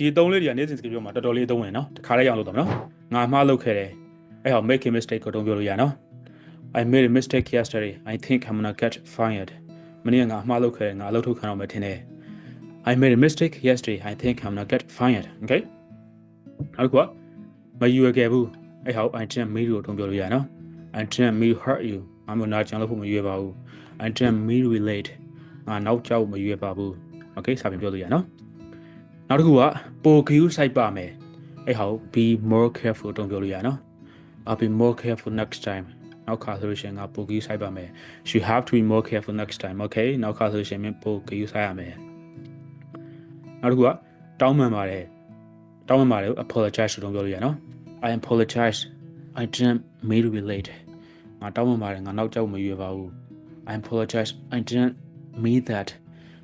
ဒီအသုံးလေးတွေကနေ့စဉ်စကားပြောမှာတော်တော်လေးအသုံးဝင်နော်တခါလေးရအောင်လုပ်တော့မယ်နော်ငါမှားလုပ်ခဲ့တယ်အဲ့ဟော make a mistake ကိုတုံးပြောလို့ရနော် I made a mistake yesterday I think I'm gonna get fired မနေ့ကငါမှားလုပ်ခဲ့တယ်ငါအလုပ်ထုတ်ခံတော့မယ်ထင်တယ် I made a mistake yesterday I think I'm gonna get fired okay နောက်ကမယူရခဲ့ဘူးအဲ့ဟော I didn't mean ကိုတုံးပြောလို့ရနော် I didn't mean to hurt you ငါမနာချင်လို့ဖို့မရွေးပါဘူး I didn't mean to be late ငါနောက်ကြောက်မရွေးပါဘူး okay စာပြင်ပြောလို့ရနော် နောက်တစ်ခုကပိုကယူစိုက်ပါမယ်အဲ့ဟော be more careful တုံးပြောလို့ရနော် I'll be more careful next time နောက်ခါဆိုလို့ရှိရင်ငါပိုကယူစိုက်ပါမယ် you have to be more careful next time okay နောက်ခါဆိုလို့ရှိရင်မင်းပိုကယူစိုက်ရမယ်နောက်တစ်ခုကတောင်းပန်ပါတယ်တောင်းပန်ပါတယ်ကို apologize တုံးပြောလို့ရနော် I apologize I didn't mean to be late ငါတောင်းပန်ပါတယ်ငါနောက်ကြောက်မရွေးပါဘူး I apologize I didn't mean that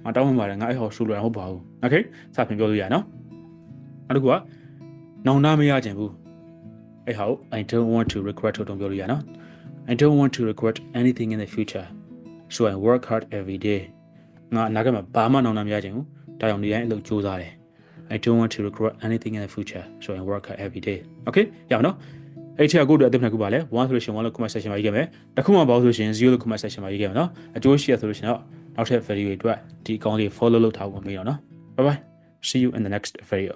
ငါတောင်းပန်ပါတယ်ငါအဲ့ဟောဆူလွယ်ဟုတ်ပါဘူး okay စပြင်ပြောလို့ရနော်နောက်တစ်ခုကနောင်နာမရခြင်းဘူးအဲ့ဟော I don't want to regret လို့တုံးပြောလို့ရနော် I don't want to regret anything in the future so I work hard every day ငါအနာဂတ်မှာဘာမှနောင်နာမရခြင်းဘူးဒါကြောင့်ဒီတိုင်းအလုပ်ကြိုးစားတယ် I don't want to regret anything in the future so I work hard every day okay ရပါနော်အဲ့ချာကိုတို့အသစ်ဖက်ခုပါလဲ1ဆိုလို့ရှိရင်1လို့ comment section မှာရေးခဲ့မယ်တစ်ခုမှပေါ့ဆိုလို့ရှိရင်0လို့ comment section မှာရေးခဲ့မယ်နော်အကျိုးရှိရဆိုလို့ရှိရင်တော့ နောက်ထပ် video တွေအတွက်ဒီအကောင့်လေး follow လုပ်ထားဖို့မမေ့တော့နော် bye bye see you in the next video